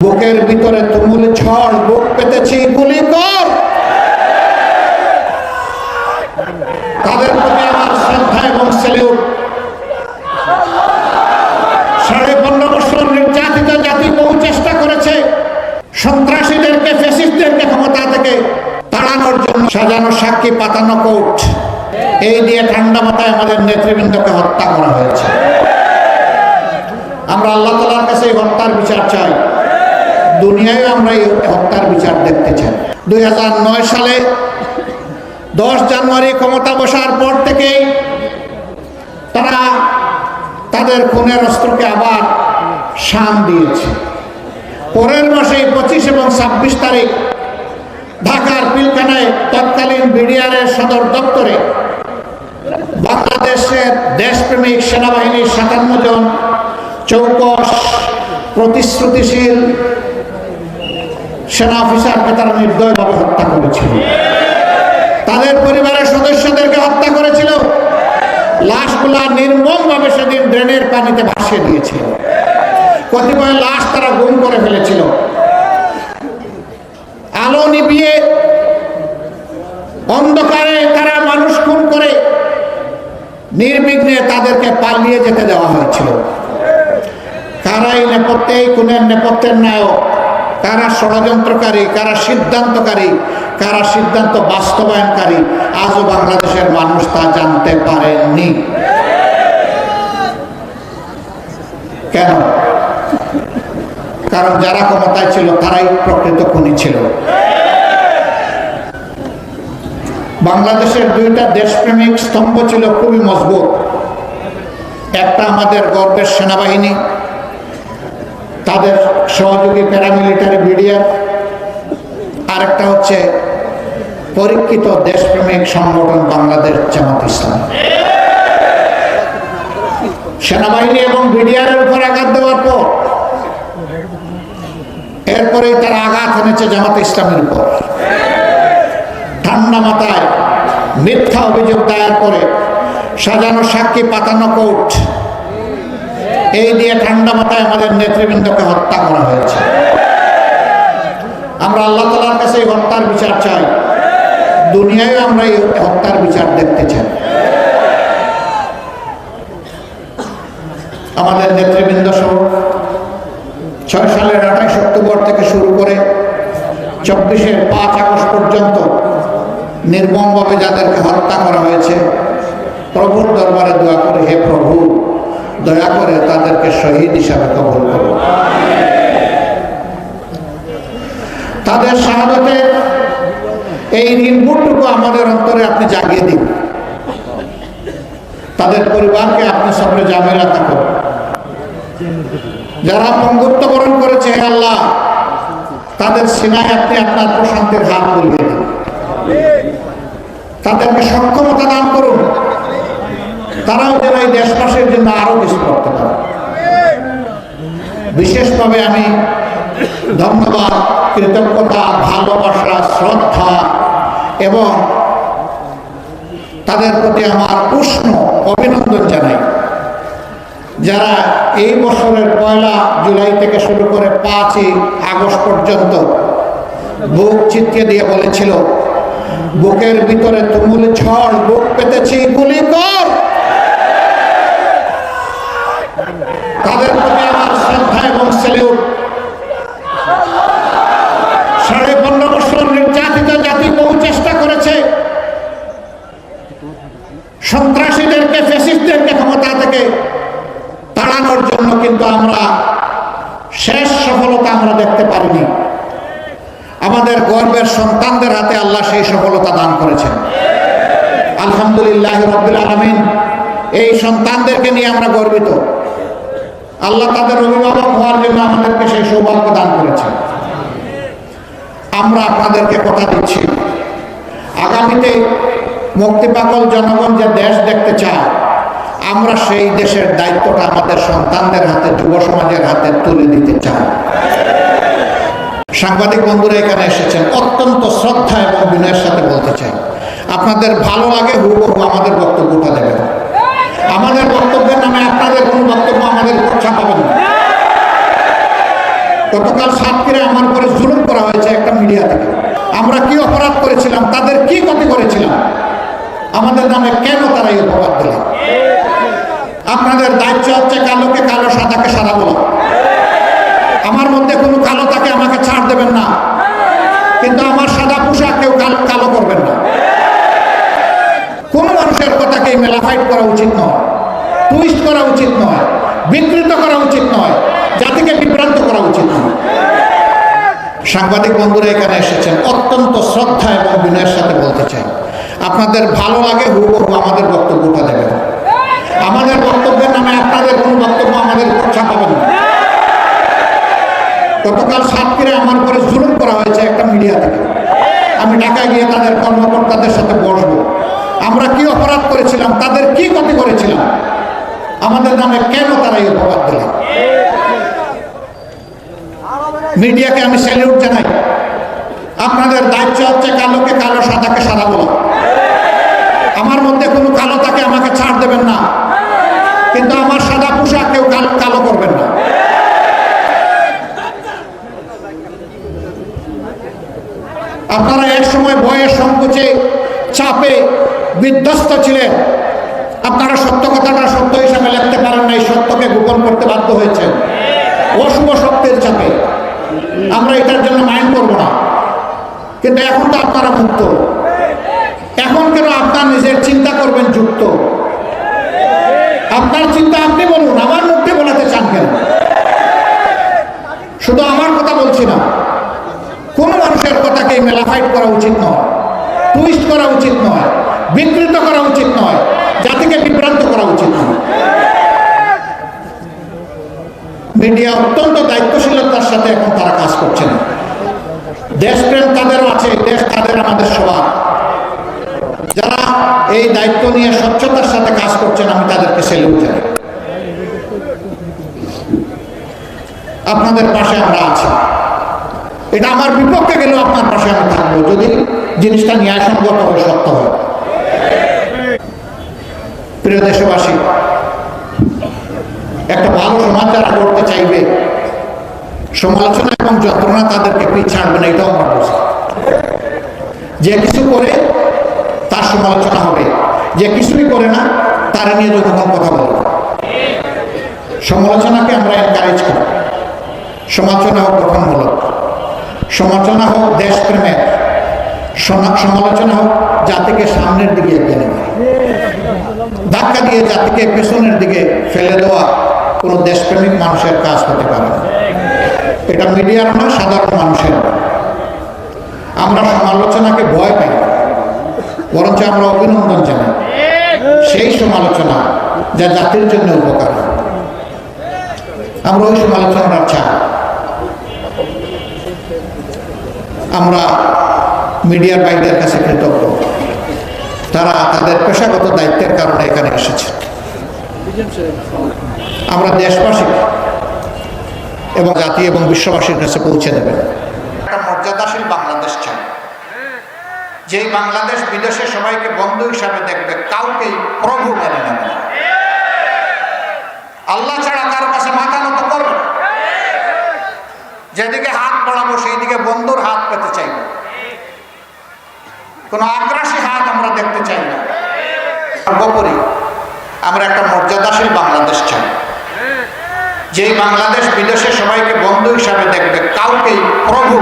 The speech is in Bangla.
বুকের ভিতরে তুমুল ছড় বুক পেতেছি গুলি কর। তাদের প্রতি আমার শ্রদ্ধা এবং সেলিউট সাড়ে পনেরো বছর নির্যাতিত জাতি বহু চেষ্টা করেছে। সন্ত্রাসীদেরকে ফেসিস্টদেরকে ক্ষমতা থেকে তাড়ানোর জন্য সাজানো সাক্ষী, পাতানো কোর্ট এই দিয়ে ঠান্ডা মাথায় আমাদের নেতৃবৃন্দকে হত্যা করা হয়েছে। আমরা আল্লাহ তালার কাছে এই হত্যার বিচার চাই। দুনিয়ায় আমরা এই হত্যার বিচার দেখতে চাই। দুই হাজার নয় সালে দশ জানুয়ারি ক্ষমতা বসার পর থেকেই তারা তাদের খুনের অস্ত্রকে আবার শান দিয়েছে। পরের মাসে পঁচিশ এবং ছাব্বিশ তারিখ ঢাকার পিলখানায় তৎকালীন বিডিআরের সদর দপ্তরে বাংলাদেশের দেশপ্রেমিক সেনাবাহিনীর সাতান্ন জন চৌকস প্রতিশ্রুতিশীল সেনা অফিসারকে তারা নির্দয়ভাবে হত্যা করেছিল। তাদের পরিবারের সদস্যদেরকে হত্যা করেছিল। লাশগুলা নির্মমভাবে সেদিন ড্রেনের পানিতে ভাসিয়ে দিয়েছিল। কতিপয় লাশ তারা গুম করে ফেলেছিল। আলো নিভিয়ে অন্ধকারে তারা মানুষ খুন করে নির্বিঘ্নে তাদেরকে পালিয়ে যেতে দেওয়া হয়েছিল। কারা এই নেপথ্যে এই নেপথ্যের নায়ক কারা ষড়যন্ত্রকারী, কারা সিদ্ধান্তকারী, কারা সিদ্ধান্ত বাস্তবায়নকারী, আজও বাংলাদেশের মানুষ তা জানতে পারেননি। কেন? কারণ যারা ক্ষমতায় ছিল, তারাই প্রকৃত খুনি ছিল। বাংলাদেশের দুইটা দেশপ্রেমিক স্তম্ভ ছিল খুবই মজবুত। একটা আমাদের গর্বের সেনাবাহিনী তাদের সহযোগী প্যারামিলিটারি বিডিআর আরেকটা হচ্ছে পরীক্ষিত দেশপ্রেমিক সংগঠন বাংলাদেশ, জামাত ইসলাম। সেনাবাহিনী এবং বিডিআরের উপর আঘাত দেওয়ার পর এরপরে তারা আঘাত এনেছে জামাত ইসলামের উপর। ঠান্ডা মাথায় মিথ্যা অভিযোগ দায়ের করে সাজানো সাক্ষী পাতানো কোর্ট এই দিয়ে ঠান্ডা মাথায় আমাদের নেতৃবৃন্দকে হত্যা করা হয়েছে। আমরা আল্লাহ তালার কাছে হত্যার বিচার চাই। দুনিয়ায় আমরা এই হত্যার বিচার দেখতে চাই। আমাদের নেতৃবৃন্দ সহ ছয় সালের আঠাইশ অক্টোবর থেকে শুরু করে চব্বিশের পাঁচ আগস্ট পর্যন্ত নির্মমভাবে যাদেরকে হত্যা করা হয়েছে, প্রভুর দরবারে দোয়া করে, হে প্রভু দয়া করে তাদেরকে শহীদ হিসাবে কবল করো তাদের শাহাদতে এই ঋণবোধটুকু আমাদের অন্তরে আপনি জাগিয়ে দিন। তাদের পরিবারকে আপনি সবরে জামেলা থাকুন যারা পঙ্গুত্ব বরণ করেছে, হে আল্লাহ, তাদের সিনায় আপনি আপনার প্রশান্তির হাত বুলিয়ে দিন। তাদেরকে সক্ষমতা দান করুন। তারাও যেন এই দেশবাসীর জন্য আরও কিছু করতে পারে। বিশেষভাবে আমি ধন্যবাদ, কৃতজ্ঞতা, ভালোবাসা, শ্রদ্ধা এবং তাদের প্রতি আমার উষ্ণ অভিনন্দন জানাই। যারা এই বছরের পয়লা জুলাই থেকে শুরু করে পাঁচই আগস্ট পর্যন্ত বুক চিত্কে দিয়ে বলেছিল, বুকের ভিতরে তুমুল ঝড়, বুক পেতেছি গুলি কর তাদের প্রতি আমার শ্রদ্ধা এবং সেলিউট সাড়ে পনেরো বছর নির্যাতিত জাতি বহু চেষ্টা করেছে। সন্ত্রাসীদেরকে ফেসিস্টদেরকে ক্ষমতা থেকে তাড়ানোর জন্য কিন্তু আমরা শেষ সফলতা আমরা দেখতে পারিনি। আমাদের গর্বের সন্তানদের হাতে আল্লাহ সেই সফলতা দান করেছেন। আলহামদুলিল্লাহ রবিল আলমিন, এই সন্তানদেরকে নিয়ে আমরা গর্বিত। আল্লাহ তাদের অভিভাবক হওয়ার জন্য আমাদেরকে সেই সৌভাগ্য দান করেছেন। আমরা আপনাদেরকে কথা দিচ্ছি। আগামীতে মুক্তিপাগল জনগণ যে দেশ দেখতে চায়, আমরা সেই দেশের দায়িত্বটা আমাদের সন্তানদের হাতে, যুব সমাজের হাতে তুলে দিতে চাই। সাংবাদিক বন্ধুরা এখানে এসেছেন, অত্যন্ত শ্রদ্ধা এবং বিনয়ের সাথে বলতে চাই। আপনাদের ভালো লাগে, হুবহু আমাদের বক্তব্যটা দেবেন। আমাদের বক্তব্যের আপনাদের কোনো বক্তব্য আমাদের চাপাবেন না। গতকাল সাতক্ষীরে আমার উপরে জুলুম করা হয়েছে একটা মিডিয়া থেকে। আমরা কি অপরাধ করেছিলাম, তাদের কি ক্ষতি করেছিলাম? আমাদের নামে কেন তারা এই অপরাধ দিলেন আপনাদের দায়িত্ব হচ্ছে কালোকে কালো, সাদাকে সাদা বলা। আমার মধ্যে কোনো কালো তাকে আমাকে ছাড় দেবেন না। কিন্তু আমার সাদা পোশাক কেউ কালো করবেন না। কোন মানুষের কথাকে মেলাফাইট করা উচিত নয়। টুইস্ট করা উচিত নয়, বিকৃত করা উচিত নয়, জাতিকে বিভ্রান্ত করা উচিত নয়। সাংবাদিক বন্ধুরা এখানে এসেছেন, অত্যন্ত শ্রদ্ধা এবং বিনয়ের সাথে বলতে চাই। আপনাদের ভালো লাগে, হুবহু আমাদের বক্তব্যটা দেবেন। আমাদের বক্তব্যের নামে আপনাদের কোনো বক্তব্য আমাদের চাপাবেন না। গতকাল সাতক্ষীরে আমার উপরে জুলুম করা হয়েছে একটা মিডিয়া থেকে। আমি ঢাকায় গিয়ে তাদের কর্মকর্তাদের সাথে বসবো। আমরা কি অপরাধ করেছিলাম, তাদের কি ক্ষতি করেছিলাম? আমাদের নামে কেন তারা এই অপরাধ দিলেন মিডিয়াকে আমি স্যালিউট জানাই। আপনাদের দায়িত্ব হচ্ছে কালোকে কালো, সাদাকে সাদা বলা। আমার মধ্যে কোনো কালো তাকে আমাকে ছাড় দেবেন না। কিন্তু আমার সাদা পোশাক কেউ কালো করবেন না। আপনারা এক সময় বয়স সংকোচে, চাপে বিধ্বস্ত ছিলেন। আপনারা সত্য কথাটা সত্য হিসাবে লিখতে পারেন না, এই সত্যকে গোপন করতে বাধ্য হয়েছেন। অশুভ সত্যের চাপে। আমরা এটার জন্য মাইন্ড করব না। কিন্তু এখন তো আপনারা মুক্ত। এখন কেন আপনার নিজের চিন্তা করবেন যুক্ত? আপনার চিন্তা আপনি বলুন, আমার মধ্যে বলাতে চান কেন? শুধু আমার কথা বলছি না। কোন মানুষের কথাকে মেলাফাইট করা উচিত নয়। টুইস্ট করা উচিত নয়। বিকৃত করা উচিত নয়। জাতিকে বিভ্রান্ত করা উচিত মিডিয়া অত্যন্ত দায়িত্বশীলতার সাথে এখন তারা কাজ করছেন দেশপ্রেম তাদেরও আছে, দেশ তাদের আমাদের সবার। যারা এই দায়িত্ব নিয়ে স্বচ্ছতার সাথে কাজ করছেন, আমি তাদেরকে সেলুট জানাই। আপনাদের পাশে আমরা আছি। এটা আমার বিপক্ষে গেলেও আপনার পাশে আমি থাকব, যদি জিনিসটা ন্যায়সঙ্গত হয় সত্য হয়। প্রিয় দেশবাসী, একটা ভালো সমাজ যারা করতে চাইবে, সমালোচনা এবং যন্ত্রণা তাদেরকে পিছ ছাড়বে না, এটাও আমরা বুঝি। যে কিছু করে তার সমালোচনা হবে, যে কিছুই করে না, তারা নিয়ে জনগণ কথা বলবে সমালোচনাকে আমরা এনকারেজ করি। সমালোচনা হোক গঠনমূলক, সমালোচনা হোক দেশপ্রেমের, সমালোচনা হোক জাতিকে সামনের দিকে এগিয়ে নেবে ধাক্কা দিয়ে জাতিকে পেছনের দিকে ফেলে দেওয়া কোনো দেশপ্রেমিক মানুষের কাজ হতে পারে এটা মিডিয়ার না সাধারণ মানুষের। আমরা সমালোচনাকে ভয় পাই, বরঞ্চ আমরা অভিনন্দন জানাই। সেই সমালোচনা যা জাতির জন্য উপকার। আমরা ওই সমালোচনাটা চাই আমরা মিডিয়ার বাইরের কাছে কৃতজ্ঞ। তারা তাদের পেশাগত দায়িত্বের কারণে এখানে এসেছে। আমরা দেশবাসী এবং জাতি এবং বিশ্ববাসীর কাছে পৌঁছে দেবেন একটা মর্যাদাশীল বাংলাদেশ চাই। যেই বাংলাদেশ বিদেশে সবাইকে বন্ধু হিসাবে দেখবে, কাউকেই প্রভু মেনে নেবে আল্লাহ ছাড়া কারও কাছে মাথা নত করবে যেদিকে হাত বাড়াবো সেই দিকে বন্ধুর হাত পেতে চাইব। কোন আগ্রাসী দেখতে চাই না। সর্বোপরি আমরা একটা মর্যাদাশীল বাংলাদেশ চাই। যেই বাংলাদেশ বিদেশে সবাইকে বন্ধু হিসাবে দেখবে, কাউকেই প্রভু